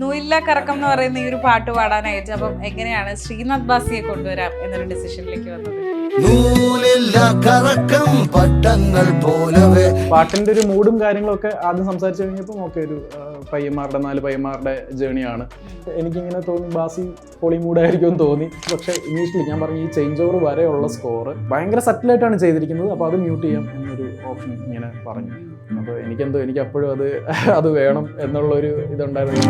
നൂയില്ല കറക്കം എന്ന് പറയുന്ന ഈ ഒരു പാട്ട് പാടാനായിട്ട് അപ്പം എങ്ങനെയാണ് ശ്രീനാഥ് ബാസിയെ കൊണ്ടുവരാം എന്നൊരു ഡിസിഷനിലേക്ക് വന്നത്? കറക്കം പട്ടങ്ങൾ പോലവേ. പാട്ടിന്റെ ഒരു മൂഡും കാര്യങ്ങളൊക്കെ ആദ്യം സംസാരിച്ചു കഴിഞ്ഞപ്പോൾ ഒക്കെ ഒരു പയ്യന്മാരുടെ നാല് പയ്യന്മാരുടെ ജേണിയാണ് എനിക്കിങ്ങനെ തോന്നി ബാസി പൊളി മൂഡായിരിക്കും എന്ന് തോന്നി. പക്ഷെ ഇനീഷ്യലി ഞാൻ പറഞ്ഞു ഈ ചേഞ്ച് ഓവർ വരെയുള്ള സ്കോർ ഭയങ്കര സെറ്റിലായിട്ടാണ് ചെയ്തിരിക്കുന്നത്. അപ്പോൾ അത് മ്യൂട്ട് ചെയ്യാം എന്നൊരു ഓപ്ഷൻ ഇങ്ങനെ പറഞ്ഞു. അപ്പോൾ എനിക്കെന്തോ എനിക്ക് അപ്പോഴും അത് അത് വേണം എന്നുള്ളൊരു ഇതുണ്ടായിരുന്നു.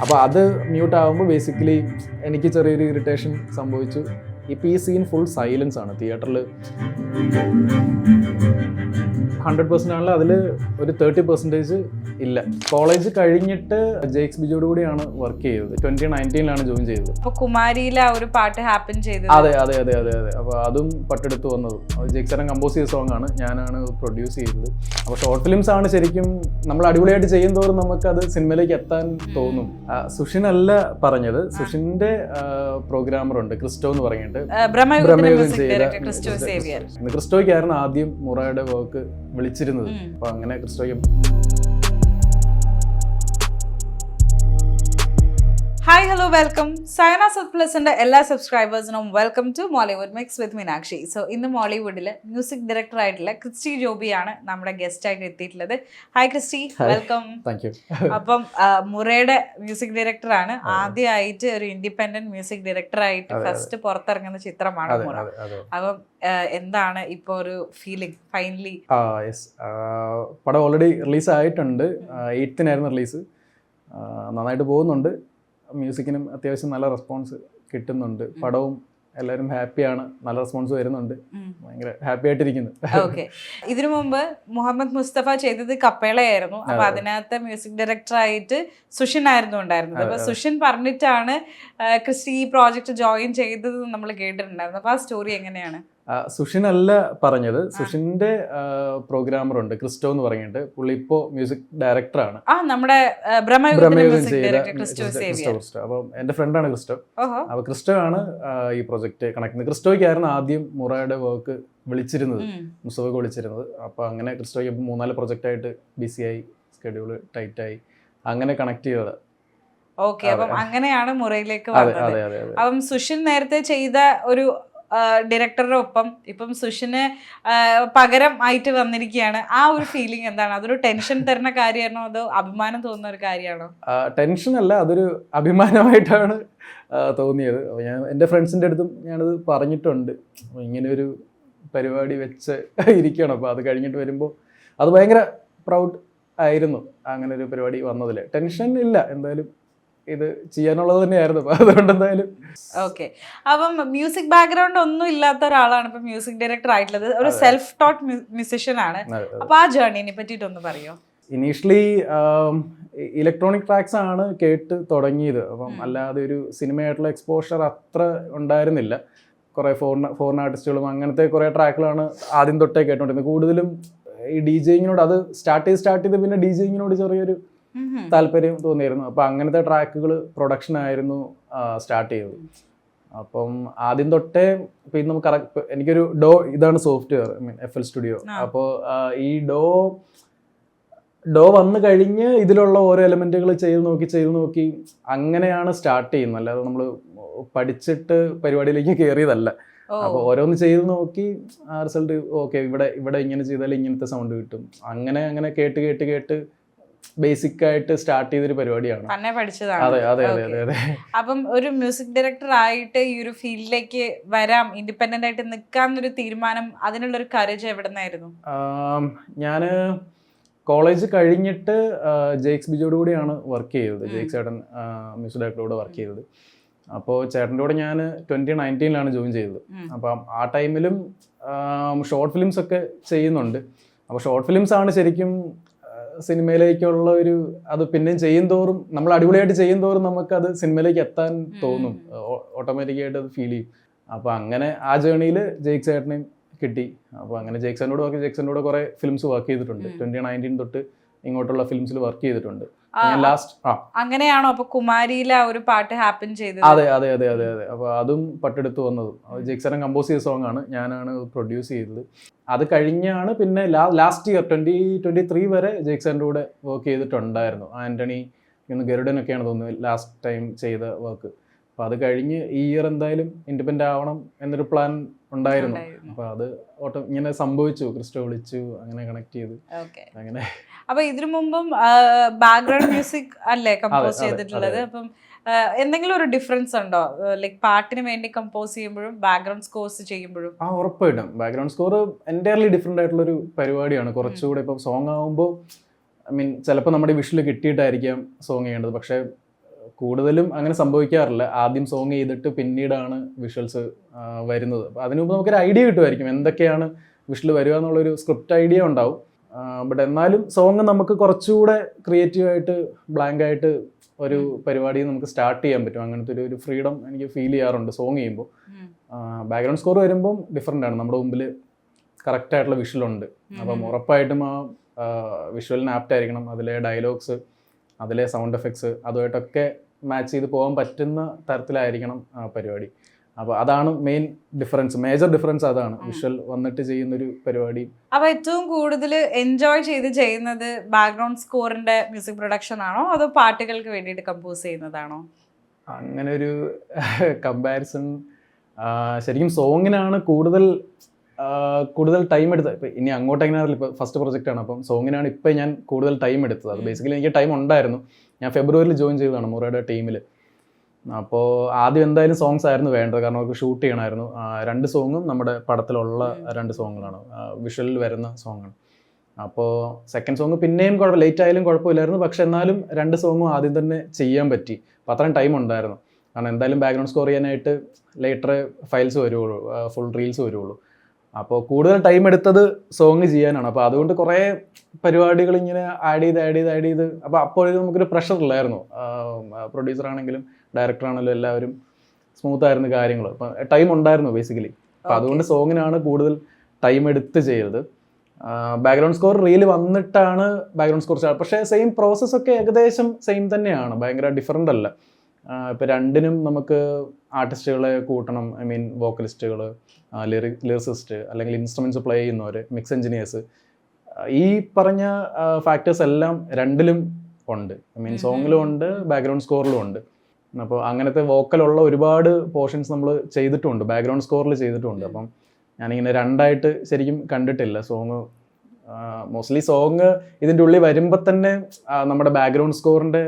അപ്പോൾ അത് മ്യൂട്ട് ആകുമ്പോൾ ബേസിക്കലി എനിക്ക് ചെറിയൊരു ഇറിറ്റേഷൻ സംഭവിച്ചു. ഇപ്പോൾ ഈ സീൻ ഫുൾ സൈലൻസ് ആണ്. തിയേറ്ററിൽ ഹൺഡ്രഡ് പെർസെന്റ് ആണെങ്കിൽ അതിൽ ഒരു തേർട്ടി പെർസെന്റേജ് ഇല്ല. കോളേജ് കഴിഞ്ഞിട്ട് ജെയ്ക്സ് ബിജോട് കൂടിയാണ് വർക്ക് ചെയ്തത്. ട്വന്റി നയന്റീനിലാണ് ജോയിൻ ചെയ്തത്. അപ്പോൾ കുമാരിയിലെ ആ ഒരു പാട്ട് ഹാപ്പൻ ചെയ്തത്. അതെ അതെ അതെ അതെ അതെ. അപ്പോൾ അതും പട്ടെടുത്ത് വന്നത്. അത് എക്സ് ചേട്ടൻ കമ്പോസ് ചെയ്ത സോങ് ആണ്. ഞാനാണ് പ്രൊഡ്യൂസ് ചെയ്തത്. അപ്പോൾ ഷോർട്ട് ഫിലിംസ് ആണ് ശരിക്കും നമ്മൾ അടിപൊളിയായിട്ട് ചെയ്യും തോറും നമുക്കത് സിനിമയിലേക്ക് എത്താൻ തോന്നും. സുഷിൻ അല്ല പറഞ്ഞത്. സുഷിന്റെ പ്രോഗ്രാമർ ഉണ്ട്. ക്രിസ്റ്റോ എന്ന് പറഞ്ഞിട്ട്. ക്രിസ്റ്റോയ്ക്കായിരുന്നു ആദ്യം മുറയുടെ വർക്ക് വിളിച്ചിരുന്നത്. അപ്പോൾ അപ്പൊ അങ്ങനെ ക്രിസ്റ്റോയ്ക്ക് ഹായ് ഹലോ വെൽക്കം സയന സത് പ്ലസിന്റെ എല്ലാ സബ്സ്ക്രൈബേഴ്സിനും welcome to Mollywood mix with Meenakshi so ഇന്ന് മോളിവുഡിൽ മ്യൂസിക് ഡയറക്ടർ ആയിട്ടുള്ള ക്രിസ്റ്റി ജോബിയാണ് നമ്മുടെ ഗസ്റ്റ് ആയിട്ട് എത്തിയിട്ടുള്ളത്. ഹായ് ക്രിസ്റ്റി വെൽക്കം അപ്പം മുറയുടെ മ്യൂസിക് ഡയറക്ടർ ആണ്. ആദ്യമായിട്ട് ഒരു ഇൻഡിപെൻഡന്റ് മ്യൂസിക് ഡയറക്ടർ ആയിട്ട് ഫസ്റ്റ് പുറത്തിറങ്ങുന്ന ചിത്രമാണ് മുറ അപ്പം എന്താണ് ഇപ്പോൾ ഒരു ഫീലിംഗ് ഫൈനലി പടം ഓൾറെഡി റിലീസ് ആയിട്ടുണ്ട്. എയ്ത്തിനായിരുന്നു റിലീസ് നന്നായിട്ട് പോകുന്നുണ്ട്. മ്യൂസിക്കിനും അത്യാവശ്യം നല്ല റെസ്പോൺസ് കിട്ടുന്നുണ്ട്. പടവും എല്ലാവരും ഹാപ്പിയാണ്. നല്ല റെസ്പോൺസ് വരുന്നുണ്ട്. ഭയങ്കര ഹാപ്പി ആയിട്ടിരിക്കുന്നു ഓക്കെ. ഇതിനു മുമ്പ് മുഹമ്മദ് മുസ്തഫ ചെയ്തത് കപ്പേളയായിരുന്നു. അപ്പൊ അതെ. അതിനകത്ത് മ്യൂസിക് ഡയറക്ടർ ആയിട്ട് സുഷിൻ ആയിരുന്നു ഉണ്ടായിരുന്നത്. അപ്പൊ. സുഷിൻ പറഞ്ഞിട്ടാണ് ക്രിസ്റ്റി ഈ പ്രോജക്റ്റ് ജോയിൻ ചെയ്തത് നമ്മൾ കേട്ടിട്ടുണ്ടായിരുന്നു. അപ്പൊ ആ സ്റ്റോറി എങ്ങനെയാണ്? സുഷിൻ അല്ല പറഞ്ഞത്. സുഷിന്റെ പ്രോഗ്രാമർ ഉണ്ട് ക്രിസ്റ്റോ എന്ന് പറഞ്ഞിട്ട്. പുള്ളി ഇപ്പോ മ്യൂസിക് ഡയറക്ടറാണ്. നമ്മുടെ അപ്പം എന്റെ ഫ്രണ്ടാണ് ക്രിസ്റ്റോ. അപ്പൊ ക്രിസ്റ്റോ ആണ് ഈ പ്രൊജക്ട് കണക്ട് ചെയ്യുന്നത്. ക്രിസ്റ്റോയ്ക്കായിരുന്നു ആദ്യം മുറയുടെ വർക്ക് വിളിച്ചിരുന്നത്. മുസഫക്ക് വിളിച്ചിരുന്നത്. അപ്പൊ അങ്ങനെ ക്രിസ്റ്റോയ്ക്ക് ഇപ്പൊ മൂന്നാൽ ബിസി ബിസിയായി സ്കെഡ്യൂൾ ആയി. അങ്ങനെ കണക്ട് ചെയ്തത്. ഓക്കെ അപ്പം അങ്ങനെയാണ് മുറയിലേക്ക് വന്നത്. അപ്പം സുഷിൻ നേരത്തെ ചെയ്ത ഒരു ഡയറക്ടറുടെ ഒപ്പം ഇപ്പം സുഷിന് പകരം ആയിട്ട് വന്നിരിക്കുകയാണ് ആ ഒരു ഫീലിംഗ് എന്താണ്? അതൊരു ടെൻഷൻ തരുന്ന കാര്യമാണോ? അതോ അഭിമാനം തോന്നുന്ന ഒരു കാര്യമാണോ? ടെൻഷൻ അല്ല അതൊരു അഭിമാനമായിട്ടാണ് തോന്നിയത്. ഞാൻ എന്റെ ഫ്രണ്ട്സിന്റെ അടുത്തും ഞാനത് പറഞ്ഞിട്ടുണ്ട്. ഇങ്ങനെ ഒരു പരിപാടി വെച്ച് ഇരിക്കണം അപ്പോൾ അത് കഴിഞ്ഞിട്ട് വരുമ്പോൾ അത് ഭയങ്കര പ്രൗഡ് ആയിരുന്നു അങ്ങനെ ഒരു പരിപാടി വന്നതിൽ. ടെൻഷൻ ഇല്ല എന്തായാലും ഇത് ചെയ്യാനുള്ളത് തന്നെയായിരുന്നു. അതുകൊണ്ട് എന്തായാലും ഓക്കെ അപ്പം മ്യൂസിക് ബാക്ക്ഗ്രൗണ്ട് ഒന്നും ഇല്ലാത്ത ഒരാളാണ് ഇപ്പൊ മ്യൂസിക് ഡയറക്ടർ ആയിട്ടുള്ളത്. ഒരു സെൽഫ് ടോട്ട് മ്യൂസിഷ്യൻ ആണ്. അപ്പൊ ആ ജേർണിനെ പറ്റിയിട്ടൊന്ന് പറയോ? ഇനീഷ്യലി ഇലക്ട്രോണിക് ട്രാക്സ് ആണ് കേട്ട് തുടങ്ങിയത്. അപ്പം അല്ലാതെ ഒരു സിനിമയായിട്ടുള്ള എക്സ്പോഷർ അത്ര ഉണ്ടായിരുന്നില്ല. കുറേ ഫോറിൻ ഫോറിൻ ആർട്ടിസ്റ്റുകളും അങ്ങനത്തെ കുറേ ട്രാക്കുകളാണ് ആദ്യം തൊട്ടേ കേട്ടോണ്ടിരുന്നത്. കൂടുതലും ഈ ഡി ജെയിങ്ങിനോട് അത് സ്റ്റാർട്ട് ചെയ്ത് സ്റ്റാർട്ട് ചെയ്ത് പിന്നെ ഡി ജെയിങ്ങിനോട് ചെറിയൊരു. താല്പര്യം തോന്നിയിരുന്നു അപ്പം അങ്ങനത്തെ ട്രാക്കുകൾ പ്രൊഡക്ഷൻ ആയിരുന്നു സ്റ്റാർട്ട് ചെയ്തത്. അപ്പം ആദ്യം തൊട്ടേ പിന്നെ നമുക്ക് എനിക്കൊരു ഡോ ഇതാണ് software I mean F L studio. അപ്പോൾ ഈ ഡോ ഡോ വന്നു കഴിഞ്ഞ് ഇതിലുള്ള ഓരോ എലമെന്റുകൾ ചെയ്ത് നോക്കി ചെയ്ത് നോക്കി അങ്ങനെയാണ് സ്റ്റാർട്ട് ചെയ്യുന്നത്. അല്ലാതെ നമ്മൾ പഠിച്ചിട്ട് പരിപാടിയിലേക്ക് കയറിയതല്ല അപ്പൊ അപ്പോൾ ഓരോന്ന് ചെയ്ത് നോക്കി ആ റിസൾട്ട് ഓക്കെ ഇവിടെ ഇവിടെ ഇങ്ങനെ ചെയ്താൽ ഇങ്ങനത്തെ സൗണ്ട് കിട്ടും. അങ്ങനെ അങ്ങനെ കേട്ട് കേട്ട് കേട്ട് ബേസിക് ആയിട്ട് സ്റ്റാർട്ട് ചെയ്തൊരു പരിപാടിയാണ്. തന്നെ പഠിച്ചതാണ്. അതെ അതെ അതെ. അതെ അതെ. അപ്പം ഒരു മ്യൂസിക് ഡയറക്ടർ ആയിട്ട് ഈ ഒരു ഫീൽഡിലേക്ക് വരാം ഇൻഡിപെൻഡന്റ് ആയിട്ട് നിൽക്കാന്നൊരു തീരുമാനം അതിനുള്ള ഒരു കരേജ് എവിടെ നിന്നായിരുന്നു ഞാൻ കോളേജ് കഴിഞ്ഞിട്ട് ജെയ്ക്സ് ബിജോട് കൂടിയാണ് വർക്ക് ചെയ്തത്. ജെയ്ക്സ് ചേട്ടൻ മ്യൂസിക് ഡയറക്ടറോട് വർക്ക് ചെയ്തത്. അപ്പോൾ ചേട്ടന്റെ കൂടെ ഞാൻ ട്വന്റി നയന്റീനിലാണ് ജോയിൻ ചെയ്തത്. അപ്പം ആ ടൈമിലും ഷോർട്ട് ഫിലിംസ് ഒക്കെ ചെയ്യുന്നുണ്ട്. അപ്പോൾ ഷോർട്ട് ഫിലിംസ് ആണ് ശരിക്കും സിനിമയിലേക്കുള്ള ഒരു അത് പിന്നെയും ചെയ്യും തോറും നമ്മൾ അടിപൊളിയായിട്ട് ചെയ്യും തോറും നമുക്കത് സിനിമയിലേക്ക് എത്താൻ തോന്നും. ഓട്ടോമാറ്റിക്കായിട്ട് അത് ഫീൽ ചെയ്യും. അപ്പോൾ അങ്ങനെ ആ ജേണിയിൽ ജേക്ക് ചേട്ടനെയും കിട്ടി. അപ്പോൾ അങ്ങനെ ജെയ്ക്സനോട് വർക്ക് ജെയ്ക്സനോട് കുറേ ഫിലിംസ് വർക്ക് ചെയ്തിട്ടുണ്ട്. ട്വന്റി നയന്റീൻ തൊട്ട് ഇങ്ങോട്ടുള്ള ഫിലിംസിൽ വർക്ക് ചെയ്തിട്ടുണ്ട്. അങ്ങനെയാണോ അപ്പൊ കുമാരിയിലെ ആ ഒരു പാട്ട് ഹാപ്പൻ ചെയ്തത്? അതെ അതെ അതെ അതെ അതെ. അപ്പൊ അതും പട്ടെടുത്ത് വന്നത്. ജെക്സനം കമ്പോസ് ചെയ്ത സോങ് ആണ്. ഞാനാണ് പ്രൊഡ്യൂസ് ചെയ്തത്. അത് കഴിഞ്ഞാണ് പിന്നെ last year twenty twenty three വരെ ജെക്സന്റെ കൂടെ വർക്ക് ചെയ്തിട്ടുണ്ടായിരുന്നു. ആന്റണി ഇന്ന് ഗരുഡനൊക്കെയാണ് തോന്നുന്നത് ലാസ്റ്റ് ടൈം ചെയ്ത വർക്ക് അപ്പോൾ അത് കഴിഞ്ഞ് ഈ ഇയർ എന്തായാലും ഇൻഡിപെൻഡ് ആവണം എന്നൊരു പ്ലാൻ ഉണ്ടായിരുന്നു. അപ്പൊ അത് ഓട്ടം ഇങ്ങനെ സംഭവിച്ചു. ക്രിസ്റ്റോ വിളിച്ചു അങ്ങനെ കണക്ട് ചെയ്ത്. അങ്ങനെ. അപ്പൊ ഇതിനു മുമ്പും ബാക്ക്ഗ്രൗണ്ട് മ്യൂസിക് അല്ലേ കമ്പോസ് ചെയ്തിട്ടുള്ളത്. അപ്പം എന്തെങ്കിലും ഒരു ഡിഫറൻസ് ഉണ്ടോ? ലൈക് പാട്ടിന് വേണ്ടി കമ്പോസ് ചെയ്യുമ്പോഴും ബാക്ക്ഗ്രൗണ്ട് സ്കോർസ് ചെയ്യുമ്പോഴും? ആ ഉറപ്പായിട്ടും. ബാക്ക്ഗ്രൗണ്ട് സ്കോർ എന്റയർലി ഡിഫറെന്റ് ആയിട്ടുള്ളൊരു പരിപാടിയാണ്. കുറച്ചുകൂടെ ഇപ്പം സോങ് ആകുമ്പോൾ ഐ മീൻ ചിലപ്പോൾ നമ്മുടെ വിഷിൽ കിട്ടിയിട്ടായിരിക്കാം സോങ് ചെയ്യേണ്ടത്. പക്ഷേ കൂടുതലും അങ്ങനെ സംഭവിക്കാറില്ല. ആദ്യം സോങ് ചെയ്തിട്ട് പിന്നീടാണ് വിഷ്വൽസ് വരുന്നത്. അപ്പോൾ അതിനു മുമ്പ് നമുക്കൊരു ഐഡിയ കിട്ടുമായിരിക്കും. എന്തൊക്കെയാണ് വിഷ്വൽ വരിക എന്നുള്ളൊരു സ്ക്രിപ്റ്റ് ഐഡിയ ഉണ്ടാവും. ബട്ട് എന്നാലും സോങ് നമുക്ക് കുറച്ചുകൂടെ ക്രിയേറ്റീവായിട്ട് ബ്ലാങ്ക് ആയിട്ട് ഒരു പരിപാടി നമുക്ക് സ്റ്റാർട്ട് ചെയ്യാൻ പറ്റും. അങ്ങനത്തെ ഒരു ഒരു ഫ്രീഡം എനിക്ക് ഫീൽ ചെയ്യാറുണ്ട് സോങ് ചെയ്യുമ്പോൾ. ബാക്ക്ഗ്രൗണ്ട് സ്കോർ വരുമ്പോൾ ഡിഫറെന്റ് ആണ്. നമ്മുടെ മുമ്പിൽ കറക്റ്റ് ആയിട്ടുള്ള വിഷ്വൽ ഉണ്ട്. അപ്പം ഉറപ്പായിട്ടും ആ വിഷ്വലിന് ആപ്റ്റ് ആയിരിക്കണം. അതിലെ ഡയലോഗ്സ് അതിലെ സൗണ്ട് എഫക്ട്സ് അതുമായിട്ടൊക്കെ മാച്ച് ചെയ്ത് പോകാൻ പറ്റുന്ന തരത്തിലായിരിക്കണം പരിപാടി. അപ്പൊ അതാണ് മെയിൻ ഡിഫറൻസ് മേജർ ഡിഫറൻസ് അതാണ്. വിഷ്വൽ വന്നിട്ട് ചെയ്യുന്ന ഒരു പരിപാടി. അപ്പൊ ഏറ്റവും കൂടുതൽ എൻജോയ് ചെയ്ത് ചെയ്യുന്നത് ബാക്ക്ഗ്രൗണ്ട് സ്കോറിന്റെ മ്യൂസിക് പ്രൊഡക്ഷൻ ആണോ? അതോ പാട്ടുകൾക്ക് വേണ്ടിയിട്ട് കമ്പോസ് ചെയ്യുന്നതാണോ? അങ്ങനെ ഒരു കമ്പാരിസൺ ശരിക്കും സോങ്ങിനാണ് കൂടുതൽ കൂടുതൽ ടൈം എടുത്തത് ഇപ്പം ഇനി അങ്ങോട്ട് എങ്ങനെ അറിയില്ല ഇപ്പോൾ ഫസ്റ്റ് പ്രൊജക്റ്റ് ആണ്. അപ്പം സോങ്ങിനാണ് ഇപ്പം ഞാൻ കൂടുതൽ ടൈം എടുത്തത്. അത് ബേസിക്കലി എനിക്ക് ടൈം ഉണ്ടായിരുന്നു. ഞാൻ ഫെബ്രുവരിയിൽ ജോയിൻ ചെയ്തതാണ് മുറയുടെ ടീമിൽ അപ്പോൾ ആദ്യം എന്തായാലും സോങ്സ് ആയിരുന്നു വേണ്ടത്. കാരണം അവർക്ക് ഷൂട്ട് ചെയ്യണമായിരുന്നു. രണ്ട് സോങ്ങും നമ്മുടെ പടത്തിലുള്ള രണ്ട് സോങ്ങുകളാണ് വിഷ്വലിൽ വരുന്ന സോങ്ങാണ് അപ്പോൾ സെക്കൻഡ് സോങ് പിന്നെയും കുഴപ്പം ലേറ്റ് ആയാലും കുഴപ്പമില്ലായിരുന്നു. പക്ഷെ എന്നാലും രണ്ട് സോങ്ങും ആദ്യം തന്നെ ചെയ്യാൻ പറ്റി. അപ്പോൾ അത്രയും ടൈം ഉണ്ടായിരുന്നു. കാരണം എന്തായാലും ബാക്ക്ഗ്രൗണ്ട് സ്കോർ ചെയ്യാനായിട്ട് ലേറ്റർ ഫയൽസ് വരുള്ളൂ ഫുൾ റീൽസ് വരുള്ളൂ അപ്പോൾ കൂടുതൽ ടൈം എടുത്തത് സോങ് ചെയ്യാനാണ്. അപ്പോൾ അതുകൊണ്ട് കുറേ പരിപാടികൾ ഇങ്ങനെ ആഡ് ചെയ്ത് ആഡ് ചെയ്ത് ആഡ് ചെയ്ത്. അപ്പോൾ അപ്പോഴും നമുക്കൊരു പ്രഷർ ഇല്ലായിരുന്നു. പ്രൊഡ്യൂസർ ആണെങ്കിലും ഡയറക്ടർ ആണെങ്കിലും എല്ലാവരും സ്മൂത്ത് ആയിരുന്നു കാര്യങ്ങൾ. അപ്പം ടൈം ഉണ്ടായിരുന്നു ബേസിക്കലി അപ്പം അതുകൊണ്ട് സോങ്ങിനാണ് കൂടുതൽ ടൈം എടുത്ത് ചെയ്തത്. ബാക്ക്ഗ്രൗണ്ട് സ്കോർ റീൽ വന്നിട്ടാണ് ബാക്ക്ഗ്രൗണ്ട് സ്കോർ പക്ഷേ സെയിം പ്രോസസ്സൊക്കെ ഏകദേശം സെയിം തന്നെയാണ്. ഭയങ്കര ഡിഫറെന്റ് അല്ല. ഇപ്പം രണ്ടിനും നമുക്ക് ആർട്ടിസ്റ്റുകളെ കൂട്ടണം. ഐ മീൻ വോക്കലിസ്റ്റുകൾ ലിറി ലിറിസിസ്റ്റ് അല്ലെങ്കിൽ ഇൻസ്ട്രുമെന്റ്സ് പ്ലേ ചെയ്യുന്നവർ മിക്സ് എഞ്ചിനീയേഴ്സ്. ഈ പറഞ്ഞ ഫാക്ടേഴ്സ് എല്ലാം രണ്ടിലും ഉണ്ട്. ഐ മീൻ സോങ്ങിലും ഉണ്ട് ബാക്ക്ഗ്രൗണ്ട് സ്കോറിലും ഉണ്ട്. അപ്പോൾ അങ്ങനത്തെ വോക്കലുള്ള ഒരുപാട് പോർഷൻസ് നമ്മൾ ചെയ്തിട്ടുണ്ട്. ബാക്ക്ഗ്രൗണ്ട് സ്കോറിൽ ചെയ്തിട്ടുണ്ട്. അപ്പം ഞാനിങ്ങനെ രണ്ടായിട്ട് ശരിക്കും കണ്ടിട്ടില്ല സോങ് മോസ്റ്റ്ലി സോങ് ഇതിന്റെ ഉള്ളിൽ വരുമ്പോൾ തന്നെ നമ്മുടെ ബാക്ക്ഗ്രൗണ്ട് സ്കോറിന്റെ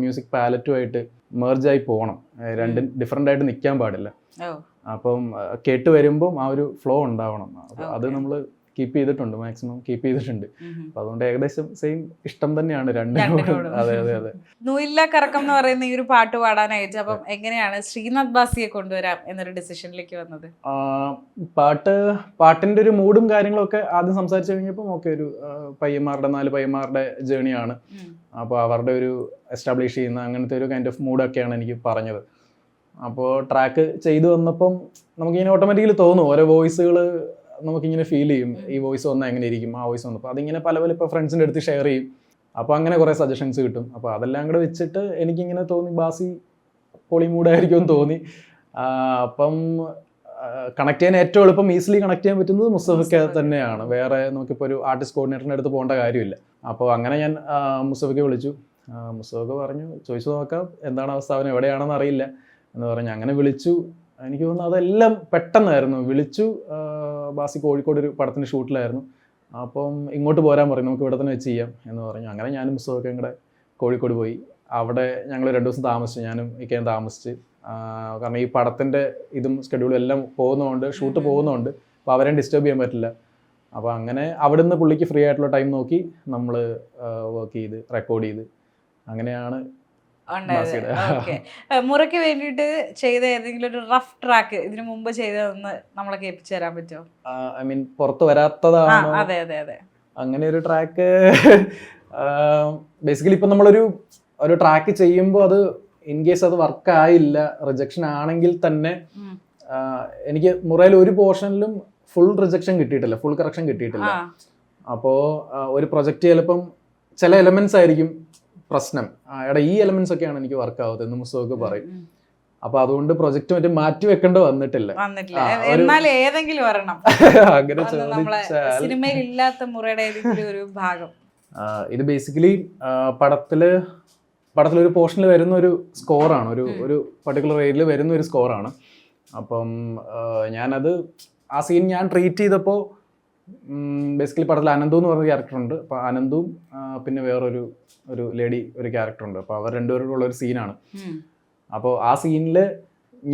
മ്യൂസിക് പാലറ്റുമായിട്ട് മെർജായി പോകണം രണ്ടും ഡിഫറെന്റ് ആയിട്ട് നിൽക്കാൻ പാടില്ല. അപ്പം കേട്ട് വരുമ്പം ആ ഒരു ഫ്ലോ ഉണ്ടാവണം. അത് നമ്മൾ കീപ്പ് ചെയ്തിട്ടുണ്ട് മാക്സിമം കീപ്പ് ചെയ്തിട്ടുണ്ട്. അപ്പൊ അതുകൊണ്ട് ഏകദേശം സെയിം ഇഷ്ടം തന്നെയാണ് രണ്ടിനോടും. അതെ അതെ അതെ. നൂയില്ല കറക്കം എന്ന് പറയുന്ന ഈ ഒരു പാട്ട് പാടാനായിട്ട് അപ്പം എങ്ങനെയാണ് ശ്രീനാഥ് ബാസിയെ കൊണ്ടുവരാം എന്നൊരു ഡിസിഷനിലേക്ക് വന്നത്? പാട്ട് പാട്ടിന്റെ ഒരു മൂഡും കാര്യങ്ങളൊക്കെ ആദ്യം സംസാരിച്ചു കഴിഞ്ഞപ്പോൾ ഓക്കെ ഒരു പയ്യന്മാരുടെ നാല് പയ്യന്മാരുടെ ജേണിയാണ്. അപ്പോൾ അവരുടെ ഒരു എസ്റ്റാബ്ലിഷ് ചെയ്യുന്ന അങ്ങനത്തെ ഒരു കൈൻഡ് ഓഫ് മൂഡൊക്കെയാണ് എനിക്ക് പറഞ്ഞത്. അപ്പോൾ ട്രാക്ക് ചെയ്തു വന്നപ്പം നമുക്കിങ്ങനെ ഓട്ടോമാറ്റിക്കലി തോന്നും. ഓരോ വോയിസുകൾ നമുക്കിങ്ങനെ ഫീൽ ചെയ്യും. ഈ വോയിസ് വന്നാൽ എങ്ങനെ ഇരിക്കും ആ വോയിസ് വന്നപ്പോൾ അതിങ്ങനെ പല പല ഇപ്പോൾ ഫ്രണ്ട്സിന്റെ അടുത്ത് ഷെയർ ചെയ്യും. അപ്പോൾ അങ്ങനെ കുറേ സജഷൻസ് കിട്ടും. അപ്പോൾ അതെല്ലാം കൂടെ വെച്ചിട്ട് എനിക്കിങ്ങനെ തോന്നി ബാസി പൊളി എന്ന് തോന്നി. അപ്പം കണക്ട് ചെയ്യാൻ ഏറ്റവും എളുപ്പം ഈസിലി കണക്ട് ചെയ്യാൻ പറ്റുന്നത് മുസ്തഫയ്ക്ക് തന്നെയാണ്. വേറെ നമുക്കിപ്പോൾ ഒരു ആർട്ടിസ്റ്റ് കോർഡിനേറ്ററിന്റെ അടുത്ത് പോകേണ്ട കാര്യമില്ല. അപ്പോൾ അങ്ങനെ ഞാൻ മുസ്തഫയ്ക്ക് വിളിച്ചു. മുസ്തഫ പറഞ്ഞു ചോദിച്ചു നോക്കാം എന്താണ് അവസ്ഥ അവൻ എവിടെയാണെന്ന് അറിയില്ല എന്ന് പറഞ്ഞു അങ്ങനെ വിളിച്ചു. എനിക്ക് തോന്നുന്നു അതെല്ലാം പെട്ടെന്നായിരുന്നു. വിളിച്ചു ബാസി കോഴിക്കോട് ഒരു പടത്തിന്റെ ഷൂട്ടിലായിരുന്നു. അപ്പം ഇങ്ങോട്ട് പോരാൻ പറഞ്ഞു നമുക്ക് ഇവിടെ തന്നെ വെച്ച് ചെയ്യാം എന്ന് പറഞ്ഞു. അങ്ങനെ ഞാനും പുസ്തകമൊക്കെ ഇങ്ങടെ കോഴിക്കോട് പോയി. അവിടെ ഞങ്ങൾ രണ്ട് ദിവസം താമസിച്ചു ഞാനും ഇക്കയും താമസിച്ച്. കാരണം ഈ പടത്തിന്റെ ഇതും സ്കെഡ്യൂളും എല്ലാം പോകുന്നതുകൊണ്ട് ഷൂട്ട്. പോകുന്നതുകൊണ്ട് അപ്പോൾ അവരെയും ഡിസ്റ്റർബ് ചെയ്യാൻ പറ്റില്ല. അപ്പോൾ അങ്ങനെ അവിടുന്ന് പുള്ളിക്ക് ഫ്രീ ആയിട്ടുള്ള ടൈം നോക്കി നമ്മൾ വർക്ക് ചെയ്ത് റെക്കോർഡ് ചെയ്ത്. അങ്ങനെയാണ് മുറയ്ക്ക് വേണ്ടിയിട്ട് ചെയ്ത ഏതെങ്കിലും ഒരു റഫ് ട്രാക്ക് ഇതിനു മുമ്പ് ചെയ്തതെന്ന് നമ്മളെ കേൾപ്പിച്ചു തരാൻ പറ്റുമോ? ഐ മീൻ പുറത്തു വരാത്തതാണ്? അതെ അതെ അതെ. അങ്ങനെ ഒരു ട്രാക്ക് ബേസിക്കലി ഇപ്പൊ നമ്മളൊരു ഒരു ട്രാക്ക് ചെയ്യുമ്പോൾ അത് ഇൻ കേസ് അത് വർക്ക് ആയില്ല റിജക്ഷൻ ആണെങ്കിൽ തന്നെ എനിക്ക് മുറയിൽ ഒരു പോർഷനിലും ഫുൾ റിജക്ഷൻ കിട്ടിയിട്ടില്ല ഫുൾ കറക്ഷൻ കിട്ടിയിട്ടില്ല. അപ്പോ അപ്പോൾ ഒരു പ്രൊജക്റ്റ് ചിലപ്പം ചില എലമെന്റ്സ് ആയിരിക്കും പ്രശ്നം. എടാ ഈ എലമെന്റ്സ് ഒക്കെയാണ് എനിക്ക് വർക്ക് ആവുന്നത് എന്ന് മുസ്തഫൊക്കെ പറയും. അപ്പൊ അതുകൊണ്ട് പ്രൊജക്ട് മറ്റും മാറ്റി വെക്കേണ്ട വന്നിട്ടില്ല. എന്നാൽ ഏതെങ്കിലും ഒരെണ്ണം. അങ്ങനെ സിനിമയിൽ ഇല്ലാത്ത മുറയുടെ ഏതെങ്കിലും ഒരു ഭാഗം. ഇത് ബേസിക്കലി പടത്തിൽ പടത്തിലൊരു പോർഷനിൽ വരുന്ന ഒരു സ്കോറാണ് ഒരു ഒരു പർട്ടിക്കുലർ ഏരിയയിൽ വരുന്ന ഒരു സ്കോറാണ് അപ്പം ഞാനത് ആ സീൻ ഞാൻ ട്രീറ്റ് ചെയ്തപ്പോൾ ബേസിക്കലി പടത്തിൽ അനന്തു എന്ന് പറഞ്ഞ ക്യാരക്ടർ ഉണ്ട്. അപ്പോൾ അനന്തും പിന്നെ വേറൊരു ഒരു ലേഡി ഒരു ക്യാരക്ടർ ഉണ്ട്. അപ്പോൾ അവർ രണ്ടുപേരോടുള്ള ഒരു സീനാണ്. അപ്പോൾ ആ സീനിൽ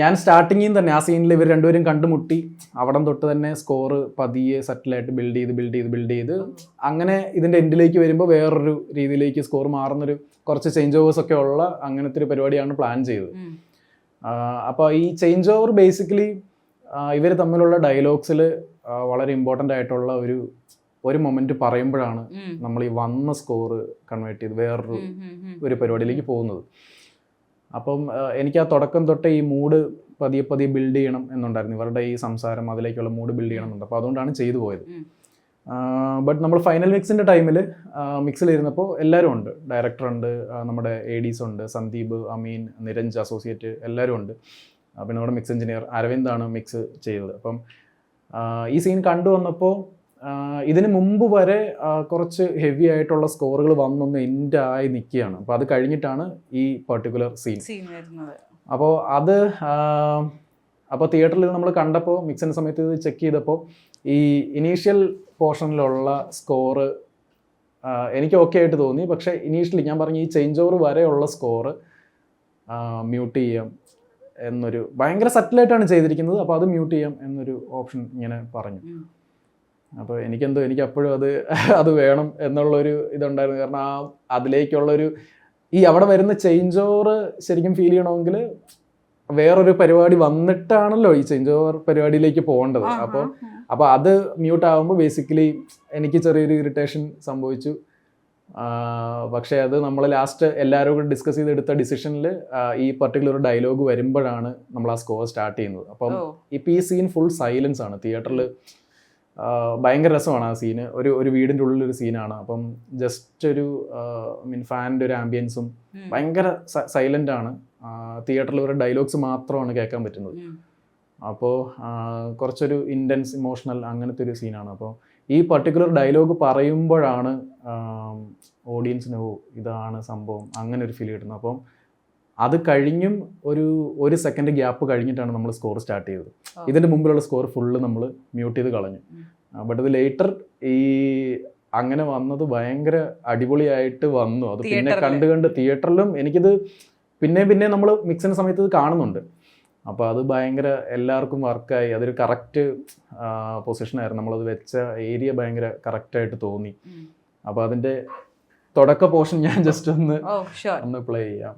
ഞാൻ സ്റ്റാർട്ടിങ്ങിൽ തന്നെ ആ സീനിൽ ഇവർ രണ്ടുപേരും കണ്ടുമുട്ടി. അവിടം തൊട്ട് തന്നെ സ്കോർ പതിയെ സെറ്റിലായിട്ട് ബിൽഡ് ചെയ്ത് ബിൽഡ് ചെയ്ത് ബിൽഡ് ചെയ്ത്. അങ്ങനെ ഇതിന്റെ എൻഡിലേക്ക് വരുമ്പോൾ വേറൊരു രീതിയിലേക്ക് സ്കോർ മാറുന്നൊരു കുറച്ച് ചേഞ്ച് ഓവേഴ്സ് ഒക്കെ ഉള്ള അങ്ങനത്തെ ഒരു പരിപാടിയാണ് പ്ലാൻ ചെയ്തത്. അപ്പോൾ ഈ ചേഞ്ച് ഓവർ ബേസിക്കലി ഇവർ തമ്മിലുള്ള ഡയലോഗ്സിൽ വളരെ ഇമ്പോർട്ടന്റ് ആയിട്ടുള്ള ഒരു ഒരു മൊമെന്റ് പറയുമ്പോഴാണ്. നമ്മൾ ഈ വന്ന സ്കോർ കൺവേർട്ട് ചെയ്ത് വേറൊരു. ഒരു പരിപാടിയിലേക്ക് പോകുന്നത്. അപ്പം എനിക്ക് ആ തുടക്കം തൊട്ടേ ഈ മൂഡ് പതിയെ പതിയെ ബിൽഡ് ചെയ്യണം എന്നുണ്ടായിരുന്നു. ഇവരുടെ ഈ സംസാരം അതിലേക്കുള്ള മൂഡ് ബിൽഡ് ചെയ്യണം എന്നുണ്ട്. അപ്പോൾ അതുകൊണ്ടാണ് ചെയ്തു പോയത്. ബട്ട് നമ്മൾ ഫൈനൽ മിക്സിന്റെ ടൈമിൽ മിക്സിലിരുന്നപ്പോൾ എല്ലാവരും ഉണ്ട്. ഡയറക്ടർ ഉണ്ട് നമ്മുടെ എ ഡീസ് ഉണ്ട് സന്ദീപ് അമീൻ നിരഞ്ജ് അസോസിയേറ്റ് എല്ലാവരും ഉണ്ട്. പിന്നെ നമ്മുടെ മിക്സ് എഞ്ചിനീയർ അരവിന്ദാണ് മിക്സ് ചെയ്തത്. അപ്പം ഈ സീൻ കണ്ടു വന്നപ്പോൾ ഇതിന് മുമ്പ് വരെ കുറച്ച് ഹെവി ആയിട്ടുള്ള സ്കോറുകൾ വന്നൊന്ന് എൻഡ് ആയി നിൽക്കുകയാണ് അപ്പോൾ അത് കഴിഞ്ഞിട്ടാണ് ഈ പർട്ടിക്കുലർ സീൻ അപ്പോൾ അത് അപ്പോൾ തിയേറ്ററിൽ നമ്മൾ കണ്ടപ്പോൾ മിക്സിന്റെ സമയത്ത് ഇത് ചെക്ക് ചെയ്തപ്പോൾ ഈ ഇനീഷ്യൽ പോർഷനിലുള്ള സ്കോറ് എനിക്ക് ഓക്കെ ആയിട്ട് തോന്നി. പക്ഷേ ഇനീഷ്യലി ഞാൻ പറഞ്ഞ ഈ ചേഞ്ച് ഓവർ വരെയുള്ള സ്കോറ് മ്യൂട്ട് ചെയ്യാം. എന്നൊരു ഭയങ്കര സറ്റിലായിട്ടാണ് ചെയ്തിരിക്കുന്നത്. അപ്പോൾ അത് മ്യൂട്ട് ചെയ്യാം എന്നൊരു ഓപ്ഷൻ ഇങ്ങനെ പറഞ്ഞു. അപ്പോൾ എനിക്കെന്തോ എനിക്ക് അപ്പോഴും അത് അത് വേണം എന്നുള്ളൊരു ഇതുണ്ടായിരുന്നു. കാരണം ആ അതിലേക്കുള്ളൊരു ഈ അവിടെ വരുന്ന ചേഞ്ച് ഓവർ ശരിക്കും ഫീൽ ചെയ്യണമെങ്കിൽ വേറൊരു പരിപാടി വന്നിട്ടാണല്ലോ ഈ ചേഞ്ച് ഓവർ പരിപാടിയിലേക്ക് പോകേണ്ടത്. അപ്പോൾ. അപ്പോൾ അത് മ്യൂട്ട് ആകുമ്പോൾ ബേസിക്കലി എനിക്ക് ചെറിയൊരു ഇറിറ്റേഷൻ സംഭവിച്ചു. പക്ഷേ അത് നമ്മൾ ലാസ്റ്റ് എല്ലാവരും കൂടി ഡിസ്കസ് ചെയ്തെടുത്ത ഡിസിഷനിൽ ഈ പർട്ടിക്കുലർ ഡയലോഗ് വരുമ്പോഴാണ് നമ്മൾ ആ സ്കോർ സ്റ്റാർട്ട് ചെയ്യുന്നത്. അപ്പം ഇപ്പം ഈ സീൻ ഫുൾ സൈലൻസ് ആണ്. തിയേറ്ററിൽ ഭയങ്കര രസമാണ് ആ സീന് ഒരു ഒരു വീടിന്റെ ഉള്ളിലൊരു സീനാണ് അപ്പം ജസ്റ്റ് ഒരു മീൻ ഫാനിന്റെ ഒരു ആംബിയൻസും. ഭയങ്കര സൈലന്റ് ആണ്. തിയേറ്ററിൽ ഒരു ഡയലോഗ്സ് മാത്രമാണ് കേൾക്കാൻ പറ്റുന്നത്. അപ്പോൾ കുറച്ചൊരു ഇന്റൻസ് ഇമോഷണൽ അങ്ങനത്തെ ഒരു സീനാണ് അപ്പോൾ ഈ പർട്ടിക്കുലർ ഡയലോഗ് പറയുമ്പോഴാണ് ഓഡിയൻസിന് ഓ ഇതാണ് സംഭവം അങ്ങനെ ഒരു ഫീൽ കിട്ടുന്നത് അപ്പം അത് കഴിഞ്ഞും ഒരു ഒരു സെക്കൻഡ് ഗ്യാപ്പ് കഴിഞ്ഞിട്ടാണ് നമ്മൾ സ്കോർ സ്റ്റാർട്ട് ചെയ്തത്. ഇതിന്റെ മുമ്പിലുള്ള സ്കോർ ഫുള്ള് നമ്മൾ മ്യൂട്ട് ചെയ്ത് കളഞ്ഞു. ബട്ട് ഇത് ലേറ്റർ ഈ അങ്ങനെ വന്നത് ഭയങ്കര അടിപൊളിയായിട്ട് വന്നു അത് പിന്നെ. കണ്ട് കണ്ട് തിയേറ്ററിലും എനിക്കിത് പിന്നെ പിന്നെ നമ്മൾ മിക്സിന്റെ സമയത്ത് ഇത് കാണുന്നുണ്ട് അപ്പോൾ അത് ഭയങ്കര എല്ലാവർക്കും വർക്കായി അതൊരു കറക്റ്റ് പൊസിഷനായിരുന്നു നമ്മളത് വെച്ച ഏരിയ ഭയങ്കര കറക്റ്റായിട്ട് തോന്നി. അപ്പോൾ അതിന്റെ തുടക്ക പോർഷൻ ഞാൻ ജസ്റ്റ് ഒന്ന് ഒന്ന് പ്ലേ ചെയ്യാം.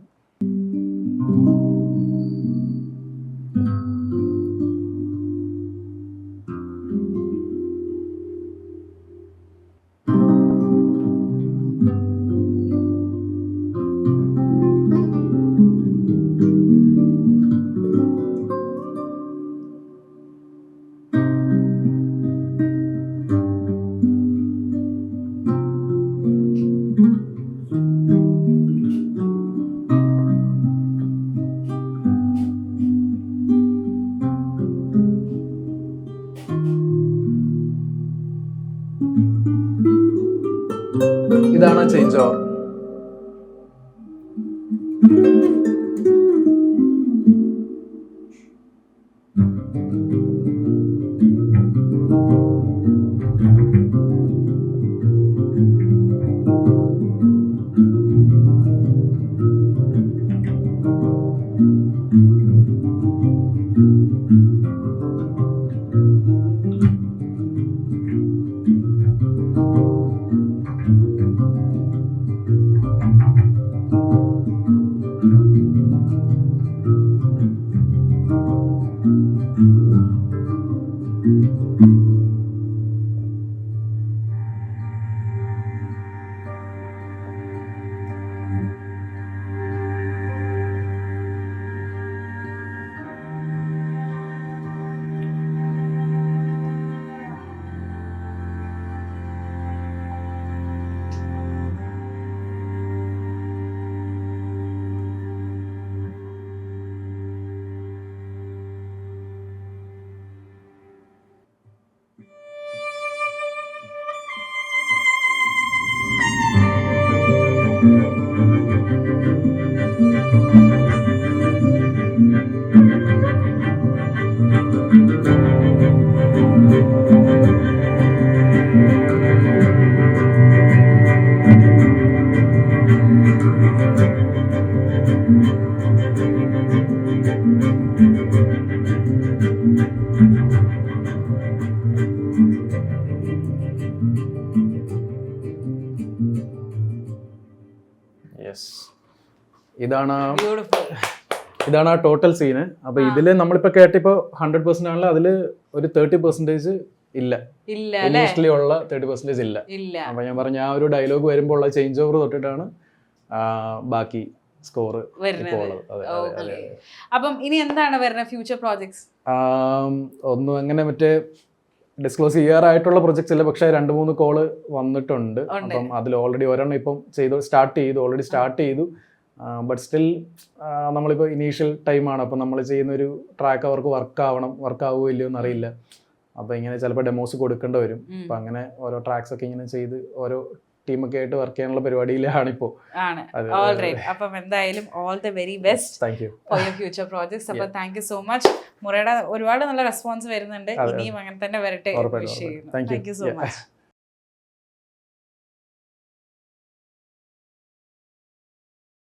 യെസ് ഇതാണ് ബ്യൂട്ടിഫുൾ ഇതാണ് ആ ടോട്ടൽ സീന് അപ്പൊ ഇതിൽ നമ്മളിപ്പോ കേട്ടിപ്പോ ഹൺഡ്രഡ് പെർസെന്റ് ആണല്ലോ അതിൽ ഒരു തേർട്ടി പെർസെന്റേജ് ഇല്ല. ഇല്ല ഉള്ള തേർട്ടി പെർസെന്റേജ് ഇല്ല. ഇല്ല. അപ്പൊ ഞാൻ പറഞ്ഞ ആ ഒരു ഡയലോഗ് വരുമ്പോൾ ഉള്ള ചേഞ്ച് ഓവർ തൊട്ടിട്ടാണ് ബാക്കി സ്കോർ അപ്പം ഇനി എന്താണ് വരുന്നത് ഫ്യൂച്ചർ പ്രോജക്ട്സ് ഒന്നും അങ്ങനെ മറ്റേ ഡിസ്ക്ലോസ് ചെയ്യാറായിട്ടുള്ള പ്രൊജക്ട്സ് ഇല്ല. പക്ഷേ രണ്ട് മൂന്ന് കോൾ വന്നിട്ടുണ്ട്. അപ്പം അതിൽ ഓൾറെഡി ഒരെണ്ണം ഇപ്പം ചെയ്തു സ്റ്റാർട്ട് ചെയ്തു ഓൾറെഡി സ്റ്റാർട്ട് ചെയ്തു. ബട്ട് സ്റ്റിൽ നമ്മളിപ്പോൾ ഇനീഷ്യൽ ടൈമാണ് അപ്പം നമ്മൾ ചെയ്യുന്ന ഒരു ട്രാക്ക് അവർക്ക് വർക്ക് ആവണം വർക്ക് ആവുമോ ഇല്ലയോ എന്നറിയില്ല അപ്പോൾ ഇങ്ങനെ ചിലപ്പോൾ ഡെമോസ് കൊടുക്കേണ്ടി വരും. അപ്പം അങ്ങനെ ഓരോ ട്രാക്സ് ഒക്കെ ഇങ്ങനെ ചെയ്ത് ഓരോ ടീമൊക്കെ ആയിട്ട് വർക്ക് ചെയ്യാനുള്ള പരിപാടിയിലാണിപ്പോൾ ആണ്. ഓൾറൈറ്റ് ഓൾ അപ്പം എന്തായാലും all the very best thank you for your future projects അപ്പോൾ താങ്ക് യു സോ മച്ച് മുറയുടെ ഒരുപാട് നല്ല റെസ്പോൺസ് വരുന്നുണ്ട്. ഇനിയും അങ്ങനെ തന്നെ വരട്ടെ വിഷ് ചെയ്യുന്നു. Thank you so much